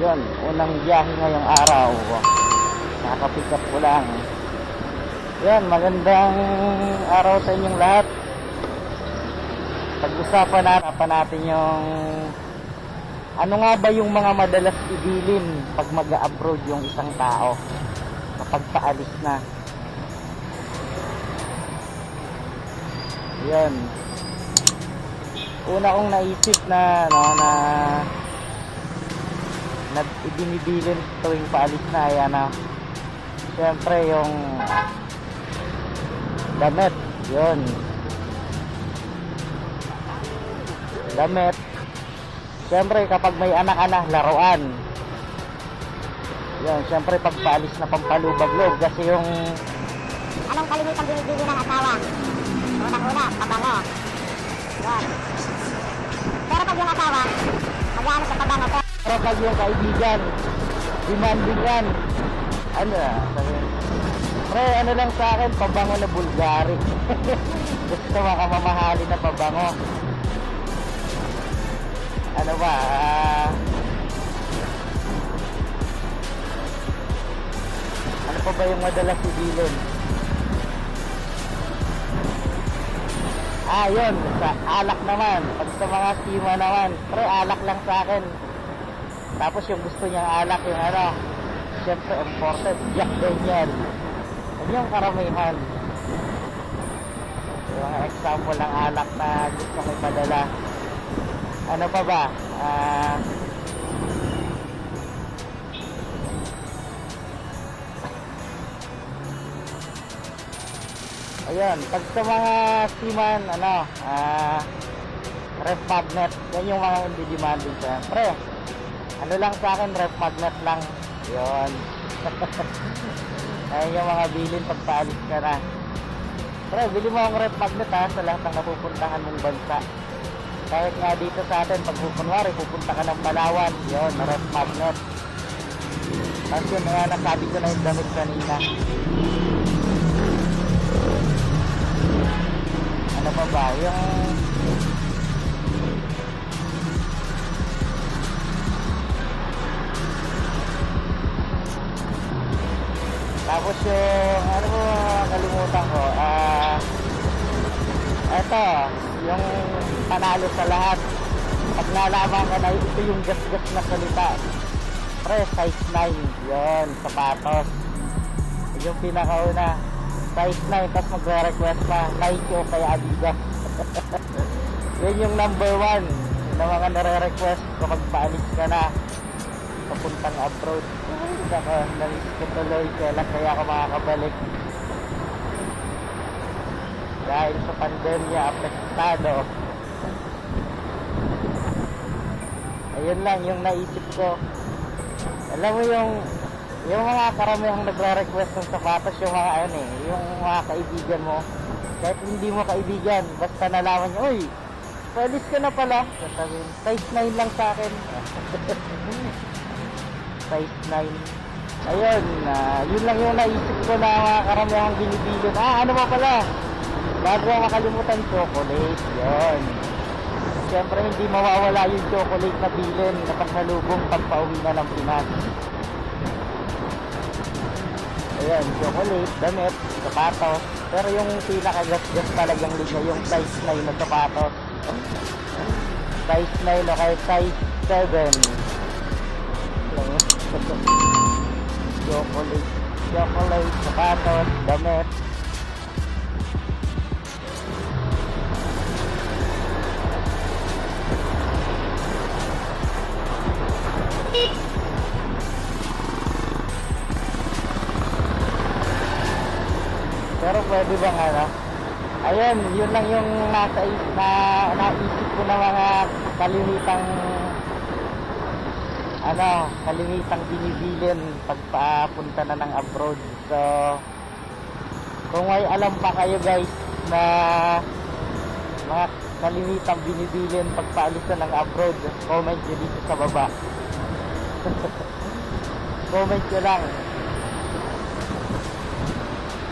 Yun, unang biyahe ngayong araw. Nakapick up ko lang. Yan, magandang araw sa inyong lahat. Pag-usapan na pa natin yung ano nga ba yung mga madalas ibilin pag mag-abroad yung isang tao kapag paalis na. Yan. Una kong naisip na ano, na na ibinibilin tuwing paalis na ay ano syempre yung damit yun damit syempre kapag may anak-anak laruan yun syempre pag paalis na pampalubag-loob kasi yung Anong kalimitang binibili ng asawa? Unang-una, pabango. Yun. Pabango ko. pero pag yung kaibigan. Demanding yan ano ah, pre ano lang sa akin pabango na Bulgari. Gusto makamamahali na pabango. Ano ba ah, ano pa ba yung madalas ibilin ah yun sa alak naman. Pag sa mga sima naman. Pre alak lang sa akin tapos yung gusto niyang alak yung ano, siyempre imported, Jack Daniel. Yan yung karamihan. Yung example ng alak na gusto may padala. Ano pa ba? Ah... Ayun, pag sa mga seaman, ano, ah, ref magnet, yan yung mga hindi demanding siyempre ano lang sa akin, ref magnet lang. Yun. Ayun yung mga bilin pag paalis ka na. Pre, bili mo ang ref magnet ha sa lahat ng napupuntahan mong bansa. Kahit nga dito sa atin, pag kunwari, pupunta ka ng Palawan, yun, ref magnet. Tapos yun, nga nasabi ko na yung damit kanina. Ano pa ba? Yung Tapos yung, ano mo, kalimutan ko, ah, eto, yung panalo sa lahat. Pag nalaman ka na, ito yung gas-gas na salita. Pre, size 9, yon sapatos. Yun Yung pinakauna, size 9, tapos magre-request na, Nike o kaya Adidas. yun yung number 1 na mga nare-request kapag paalis ka na papuntang abroad. Ay, naka, naisip ko tuloy kailan kaya ako makakabalik. Dahil sa pandemya, apektado. Ayun lang yung naisip ko. Alam mo yung yung mga karamihang nagre-request ng sapatos, yung mga ano eh, yung mga kaibigan mo, kahit hindi mo kaibigan, basta nalaman niya, uy, palis ka na pala. Sasabihin, size 9 lang sa akin. size 9. Ayun, ah, yun lang yung naisip ko na mga karamihang binibilin. Ah, ano pa pala? Bago makalimutan, chocolate. Yun. Siyempre, hindi mawawala yung chocolate na bilin na pasalubong pag pauwi na ng Pinas. Ayan, chocolate, damit, sapatos. Pero yung pinakagas-gas talagang linya, yung size 9 na sapatos. size 9 o kahit size 7 damit pero pwede bang ano ayun yun lang yung nasa na naisip ko na mga kalimitang ano, kalimitang binibilin pagpapunta na ng abroad. So, kung may alam pa kayo guys na mga kalimitang binibilin pagpaalis na ng abroad, comment nyo dito sa baba. comment nyo lang.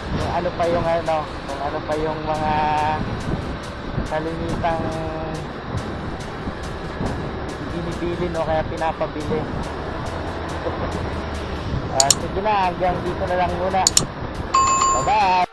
Kung ano pa yung ano, kung ano pa yung mga kalimitang binibilin o kaya pinapabili Ah, sige na, hanggang dito na lang muna. Bye-bye!